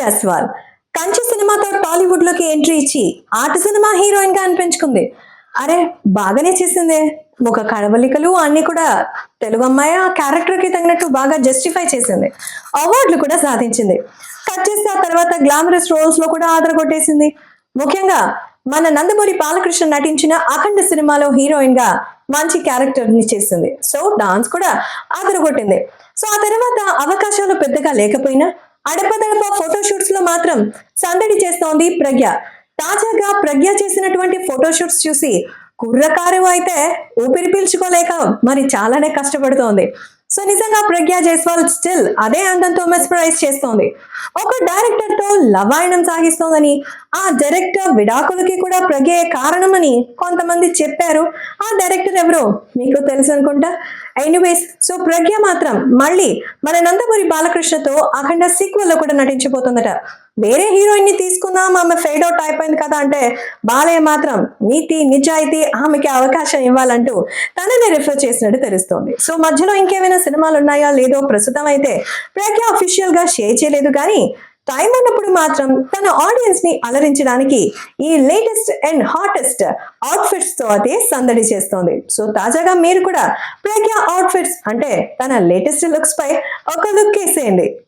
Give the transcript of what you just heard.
జైస్వాల్ కంచి సినిమాతో టాలీవుడ్లోకి ఎంట్రీ ఇచ్చి ఆట సినిమా హీరోయిన్గా అనిపించుకుంది. అరే బాగానే చేసిందే. ముఖ కడవలికలు అన్ని కూడా తెలుగు అమ్మాయి ఆ క్యారెక్టర్కి తగినట్టు బాగా జస్టిఫై చేసింది. అవార్డులు కూడా సాధించింది. కట్ చేసి ఆ తర్వాత గ్లామరస్ రోల్స్లో కూడా ఆదర కొట్టేసింది ముఖ్యంగా మన నందమూరి బాలకృష్ణ నటించిన అఖండ సినిమాలో హీరోయిన్గా మంచి క్యారెక్టర్ని చేసింది. సో డాన్స్ కూడా ఆదరగొట్టింది. సో ఆ తర్వాత అవకాశాలు పెద్దగా లేకపోయినా అడపదడప ఫోటోషూట్స్లో మాత్రం సందడి చేస్తోంది ప్రజ్ఞ. తాజాగా ప్రజ్ఞ చేసినటువంటి ఫోటోషూట్స్ చూసి కుర్రకారు అయితే ఊపిరి పీల్చుకోలేక మరి చాలానే కష్టపడుతోంది. సో నిజంగా ప్రజ్ఞ జైస్వాల్ స్టిల్ అదే అందంతో మెస్పరైజ్ చేస్తోంది. ఒక డైరెక్టర్తో లవాయణం సాగిస్తోందని ఆ డైరెక్టర్ విడాకులకి కూడా ప్రజ్ఞ కారణమని కొంతమంది చెప్పారు. ఆ డైరెక్టర్ ఎవరో మీకు తెలుసు అనుకుంటా? ఎనీవేస్ సో ప్రజ్ఞ మాత్రం మళ్ళీ మన నందమూరి బాలకృష్ణతో అఖండ సీక్వెల్లో కూడా నటించబోతుందట. వేరే హీరోయిన్ని తీసుకుందాం ఆమె ఫేడ్ అవుట్ అయిపోయింది కదా అంటే బాలయ్య మాత్రం నీతి నిజాయితీ ఆమెకి అవకాశం ఇవ్వాలంటూ తనని రిఫర్ చేసినట్టు తెలుస్తోంది. సో మధ్యలో ఇంకేమైనా సినిమాలు ఉన్నాయా? లేదో ప్రస్తుతం అయితే ప్రజ్ఞ అఫీషియల్గా షేర్ చేయలేదు కానీ టైం ఉన్నప్పుడు మాత్రం తన ఆడియన్స్ని అలరించడానికి ఈ లేటెస్ట్ అండ్ హాటెస్ట్ అవుట్ఫిట్స్తో అయితే సందడి చేస్తోంది. సో తాజాగా మీరు కూడా ప్రజ్ఞ అవుట్ఫిట్స్ అంటే తన లేటెస్ట్ లుక్స్ పై ఒక లుక్ వేసేయండి.